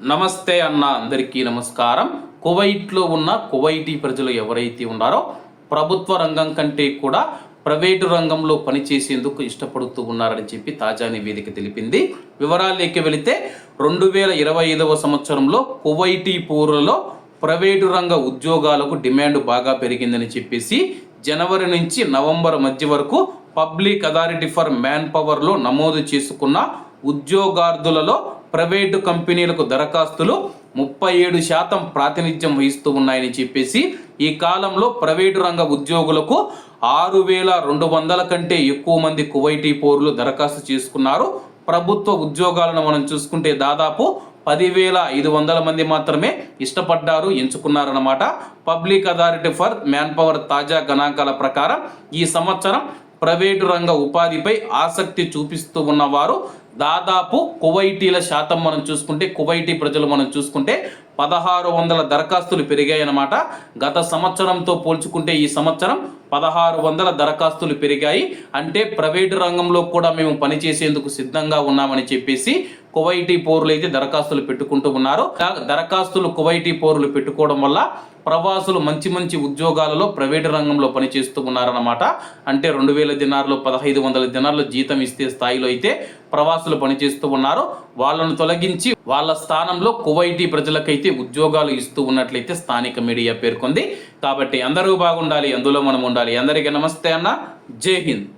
నమస్తే అన్న అందరికీ నమస్కారం. కువైట్లో ఉన్న కువైటీ ప్రజలు ఎవరైతే ఉన్నారో ప్రభుత్వ రంగం కంటే కూడా ప్రైవేటు రంగంలో పనిచేసేందుకు ఇష్టపడుతూ ఉన్నారని చెప్పి తాజా నివేదిక తెలిపింది. వివరాలేకి వెళితే రెండు వేల ఇరవై ఐదవ సంవత్సరంలో కువైటీ పౌరులలో ప్రైవేటు రంగ ఉద్యోగాలకు డిమాండ్ బాగా పెరిగిందని చెప్పేసి జనవరి నుంచి నవంబర్ మధ్య వరకు పబ్లిక్ అథారిటీ ఫర్ మ్యాన్ పవర్లో నమోదు చేసుకున్న ఉద్యోగార్థులలో ప్రైవేటు కంపెనీలకు దరఖాస్తులు ముప్పై ఏడు శాతం ప్రాతినిధ్యం వహిస్తూ ఉన్నాయని చెప్పేసి ఈ కాలంలో ప్రైవేటు రంగ ఉద్యోగులకు ఆరు వేల రెండు వందల కంటే ఎక్కువ మంది కువైటీ పౌరులు దరఖాస్తు చేసుకున్నారు. ప్రభుత్వ ఉద్యోగాలను మనం చూసుకుంటే దాదాపు పదివేల ఐదు వందల మంది మాత్రమే ఇష్టపడ్డారు ఎంచుకున్నారన్నమాట. Public authority for man power తాజా గణాంకాల ప్రకారం ఈ సంవత్సరం ప్రైవేటు రంగ ఉపాధిపై ఆసక్తి చూపిస్తూ ఉన్నవారు దాదాపు కువైటీల శాతం మనం చూసుకుంటే కువైటీ ప్రజలు మనం చూసుకుంటే పదహారు వందల దరఖాస్తులు పెరిగాయన్నమాట. గత సంవత్సరంతో పోల్చుకుంటే ఈ సంవత్సరం పదహారు వందల దరఖాస్తులు పెరిగాయి. అంటే ప్రైవేటు రంగంలో కూడా మేము పనిచేసేందుకు సిద్ధంగా ఉన్నామని చెప్పేసి కువైటీ పౌరులు అయితే దరఖాస్తులు పెట్టుకుంటూ ఉన్నారు. దరఖాస్తులు కువైటీ పౌరులు పెట్టుకోవడం వల్ల ప్రవాసులు మంచి మంచి ఉద్యోగాలలో ప్రైవేటు రంగంలో పనిచేస్తూ ఉన్నారన్నమాట. అంటే రెండు వేల దినార్లు పదహైదు వందల దినార్లు జీతం ఇస్తే స్థాయిలో అయితే ప్రవాసులు పనిచేస్తూ ఉన్నారు. వాళ్ళను తొలగించి వాళ్ళ స్థానంలో కువైటీ ప్రజలకైతే ఉద్యోగాలు ఇస్తూ ఉన్నట్లయితే స్థానిక మీడియా పేర్కొంది. కాబట్టి అందరూ బాగుండాలి అందులో మనం ఉండాలి. అందరికీ నమస్తే అన్న. జై హింద్.